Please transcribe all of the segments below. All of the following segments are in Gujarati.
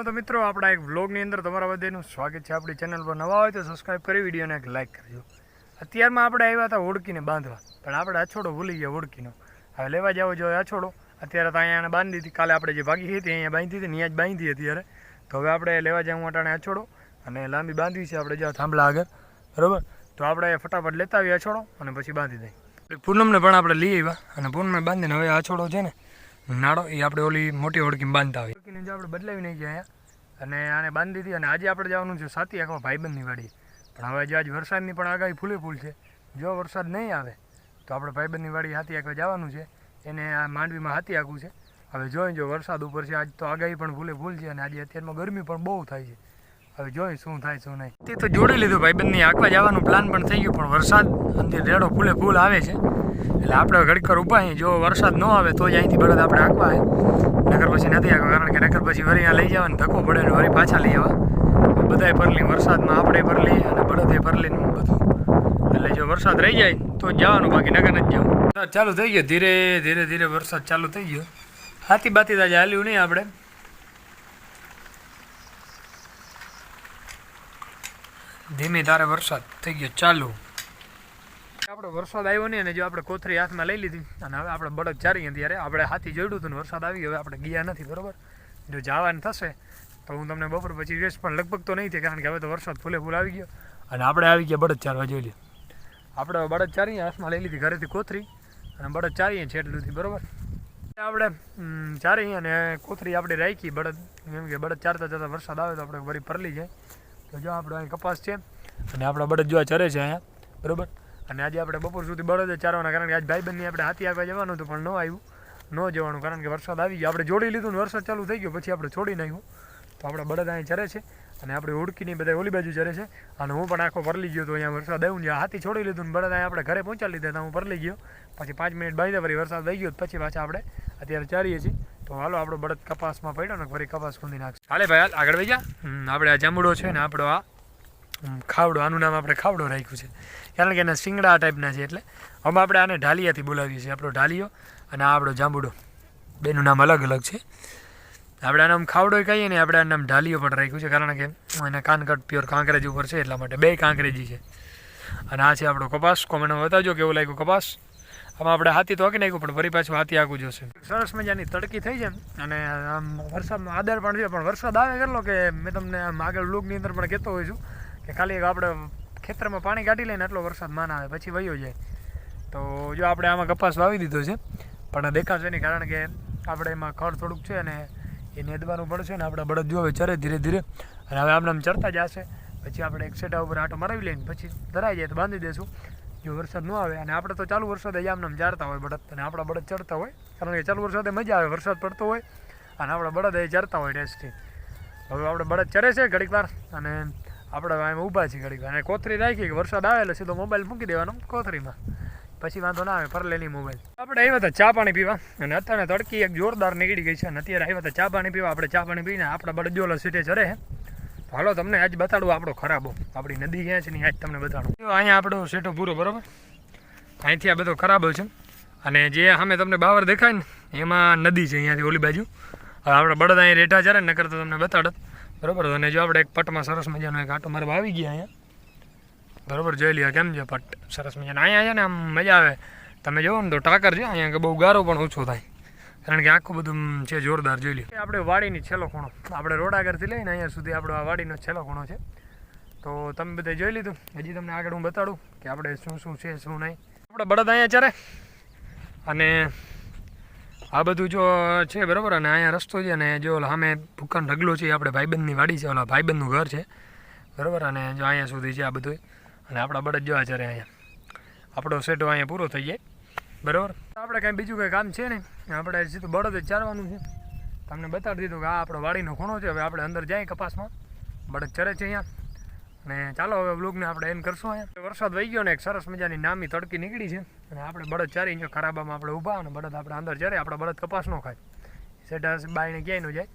એમાં તો મિત્રો, આપણા એક વ્લોગની અંદર તમારા બધાનું સ્વાગત છે. આપણી ચેનલ પર નવા હોય તો સબસ્ક્રાઈબ કરી, વિડીયોને એક લાઇક કરજો. અત્યારમાં આપણે આવ્યા હતા ઓળકીને બાંધવા, પણ આપણે અછોડો ભૂલી ગયા ઓળકીનો હવે લેવા જાવ જોઈએ અછોડો અત્યારે તો અહીંયા બાંધી હતી કાલે આપણે જે ભાગી હતી, અહીંયા બાંધી હતી ત્યાં જ બાંધી અત્યારે. તો હવે આપણે લેવા જાવ અટાણે અછોડો અને લાંબી બાંધવી છે આપણે. જ્યાં થાંભલા આગળ. બરાબર? તો આપણે ફટાફટ લેતા આવીએ અછોડો અને પછી બાંધી દઈએ. પૂનમને પણ આપણે લઈ આવ્યા, અને પૂનમને બાંધીને હવે અછોડો છે ને નાળો એ આપણે ઓલી મોટી ઓળખીમાં બાંધતા હોય. ઓળખીને જો આપણે બદલાવી નહીં ગયા અને આને બાંધી દીધી અને આજે આપણે જવાનું છે સાતી આંખમાં ભાઈબંધની વાડી પણ હવે જો આજ વરસાદની પણ આગાહી ફૂલે ફૂલ છે. જો વરસાદ નહીં આવે, તો આપણે ભાઈબંધની વાડી હાથી આંખવા જવાનું છે. એને આ માંડવીમાં હાથી આંખવું છે. હવે જોઈ જો વરસાદ ઉપર છે, આજ તો આગાહી પણ ફૂલે ફૂલ છે અને આજે અત્યારમાં ગરમી પણ બહુ થાય છે. હવે જોઈ શું થાય શું નહીં. તે તો જોડી લીધું ભાઈબંધની. આંકવા જવાનું પ્લાન પણ થઈ ગયું, પણ વરસાદ અંદર રેડો ફૂલે ફૂલ આવે છે. એટલે આપણે ઘડીક ઊભા અહીં જો વરસાદ ન આવે તો જ અહીંથી બળદ આપણે આંકવા આવે. નગર પછી નથી આંકવા કારણ કે નગર પછી વરી લઈ જવાનું, ધક્કો પડે ને વરી પાછા લઈ આવવા. બધાય પરલી, વરસાદમાં આપણે પરલી અને બળદે પરલી બધું. એટલે જો વરસાદ રહી જાય તો જ જવાનું, બાકી નગર નથી જવું. ચાલુ થઈ ગયો. ધીરે ધીરે ધીરે વરસાદ ચાલુ થઈ ગયો. હાથી બાતી તાજા હાલ્યું નહીં આપણે. ધીમે ધારે વરસાદ થઈ ગયો. ચાલુ. આપણે વરસાદ આવ્યો નહીં અને જો આપણે કોથરી હાથમાં લઈ લીધી અને હવે આપણે બળદ ચારીએ ત્યારે આપણે હાથી જોડ્યું હતું વરસાદ આવી હવે આપણે ગયા નથી, બરોબર? જો જવાનું થશે તો હું તમને બપોર પછી રેસ પણ લગભગ તો નહીં થાય, કારણ કે હવે તો વરસાદ ફૂલે ફૂલ આવી ગયો. અને આપણે આવી ગયા બળદ ચારવા જોઈ લે. આપણે બળદ ચારીએ હાથમાં લઈ લીધી ઘરેથી કોથરી અને બળદ ચારીએ છેટલુંથી બરોબર? આપણે ચારી અને કોથરી આપણે રાખી બળદ, એમ કે બળદ ચારતા ચારતા વરસાદ આવે તો આપણે વળી પરલી જાય. તો જો આપણે અહીં કપાસ છે અને આપણા બળદ જોવા ચરે છે અહીંયા, બરોબર? અને આજે આપણે બપોર સુધી બળદ ચારવાના, કારણ કે આજ બંને આપણે હાથી આગળ જવાનું હતું, પણ ન આવ્યું, ન જવાનું, કારણ કે વરસાદ આવી ગયો. આપણે જોડી લીધું ને વરસાદ ચાલુ થઈ ગયો, પછી આપણે છોડી નાખ્યું. તો આપણા બળદ અહીં ચરે છે. અને આપણે ઓળખીની બધા ઓલી બાજુ ચરે છે. અને હું પણ આખો પરલી ગયો તો અહીંયા વરસાદ આવ્યું ને હાથી છોડી લીધું ને બધા આપણે ઘરે પહોંચાડી લીધા હતા, હું પરલી ગયો. પછી પાંચ મિનિટ બાંધ્યા ફરી વરસાદ આવી ગયો પછી પાછા આપણે અત્યારે ચારીએ છીએ. તો હાલો, આપણો બળદ કપાસમાં પડ્યો ને ફરી કપાસ ખૂંદી નાખશે. હાલે ભાઈ, હાલ, આગળ વહી જા. આપણે આ જાંબુડો છે ને આપણો આ ખાવડો, આનું નામ આપણે ખાવડો રાખ્યું છે. કારણ કે એના શિંગડા ટાઈપના છે એટલે હવે આપણે આને ઢાલિયાથી બોલાવીએ છીએ, આપણો ઢાલિયો અને આ આપણો જાંબુડો. બેનું નામ અલગ અલગ છે. આપણે નામ ખાવડો કહીએ ને, આપણે નામ ઢાલીઓ પણ રાખ્યું છે, કારણ કે એના કાનકટ પ્યોર કાંકરેજ ઉપર છે, એટલા માટે બે કાંકરેજી છે. અને આ છે આપણો કપાસ. કોમેન્ટમાં બતાવજો કેવું લાગ્યું કપાસ. આમાં આપણે હાથી તો હાકી નાખ્યું, પણ ફરી પાછું હાથી આગું જોશે. સરસ મજાની તડકી થઈ છે અને આમ વરસાદનો આદર પણ છે, પણ વરસાદ આવે કેટલો કે મેં તમને આમ આગળ લૂકની અંદર પણ કહેતો હોઉં છું કે ખાલી એક આપણે ખેતરમાં પાણી કાઢી લઈને આટલો વરસાદ માન આવે, પછી વયો જાય. તો જો આપણે આમાં કપાસ વાવી દીધો છે, પણ દેખાશે નહીં, કારણ કે આપણે એમાં ખડ થોડુંક છે અને એ નેદવાનું પડશે ને આપણે બળદ જોવે ચરે ધીરે ધીરે. અને હવે આમને આમ ચરતા જશે. પછી આપણે એક સેટા ઉપર આટો મરાવી લઈને પછી ધરાઈ જાય તો બાંધી દેશું. જો વરસાદ ન આવે, અને આપણે તો ચાલુ વરસાદે આમને આમ ચારતા હોય બળદ. અને આપણા બળદ ચડતા હોય, કારણ કે ચાલુ વરસાદે મજા આવે, વરસાદ પડતો હોય. અને આપણા બળદ એ ચરતા હોય ટેસ્ટથી હવે આપણે બળદ ચરે છે ઘડીક વાર, અને આપણે એમાં ઊભા છીએ ઘડીક વાર. અને કોથરી રાખી કે વરસાદ આવે એટલે સીધો મોબાઈલ મૂકી દેવાનો કોથરીમાં. પછી વાંધો ના આવે પરલેની મોબાઈલ આપણે આવ્યા હતા ચા પાણી પીવા, અને અત્યારે તડકી એક જોરદાર નીકળી ગઈ છે, અને અત્યારે આવ્યા હતા ચા પાણી પીવા, આપણે ચા પાણી પીને આપણા બળદ જોલા સીટે ચરે હાલો તમને આજ બતાડું આપણો ખરાબો, આપણી નદી ક્યાં છે ને આજ તમને બતાડું. અહીંયા આપણો સેટો પૂરો, બરાબર? અહીંથી આ બધો ખરાબો છે. અને જે સામે તમને બાવર દેખાય ને, એમાં નદી છે અહીંયાથી ઓલી બાજુ. હવે આપણે બળદ અહીં રેઠા ચરે નકર તો તમને બતાડત. બરાબર? અને જો આપણે એક પટમાં સરસ મજાનો એક આટો મારવા આવી ગયા અહીંયા. બરોબર, જોઈ લ્યો કેમ છે? પટ, સરસ મજાનો. અહીંયા છે ને આમ મજા આવે. તમે જુઓ ને તો ટાકર છે, અહીંયા કે બહુ ગારો પણ ઓછો થાય. કારણ કે આખું બધું છે જોરદાર, જોઈ લ્યો. આપણે વાડીની છેલ્લો ખૂણો. આપણે રોડ આગળથી લઈને અહીંયા સુધી આપણો આ વાડીનો છેલ્લો ખૂણો છે. તો તમે બધા જોઈ લીધું. હજી તમને આગળ હું બતાડું કે આપણે શું શું છે, શું નહીં. આપણે બળદ અહીંયા ચારે અને આ બધું જો છે, બરાબર? અને અહીંયા રસ્તો છે અને જો સામે ભૂકાન ઢગલો છે આપણે ભાઈબંધની વાડી છે, ઓલા ભાઈબંધનું ઘર છે. બરાબર? અને જો અહીંયા સુધી છે આ બધું અને આપણા બળદ જોવા ચરે અહીંયા. આપણો સેટો અહીંયા પૂરો થઈ જાય. બરાબર? આપણે કાંઈ બીજું કંઈ કામ છે નહીં. આપણે સીધું બળદ જ ચારવાનું છે. તમને બતાડી દીધું કે આ આપણો વાડીનો ખૂણો છે. હવે આપણે અંદર જાય કપાસમાં. બળદ ચરે છે અહીંયા. અને ચાલો હવે બ્લોગને આપણે એમ કરશું અહીંયા. વરસાદ વહી ગયો ને એક સરસ મજાની નામી તડકી નીકળી છે. અને આપણે બળદ ચારી ખરાબામાં આપણે ઊભા અને બળદ આપણે અંદર ચરે. આપણે બળદ કપાસ ન ખાય. સેટા બાયને ક્યાંય ન જાય.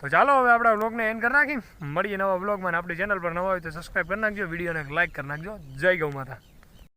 તો ચાલો હવે આપણા બ્લોગને એન્ડ કરી નાખી મળીએ નવા બ્લોગમાં અને આપણી ચેનલ પર નવા હોય તો સબસ્ક્રાઈબ કરી નાખજો વિડીયોને લાઈક કરી નાખજો. જય ગૌ માતા.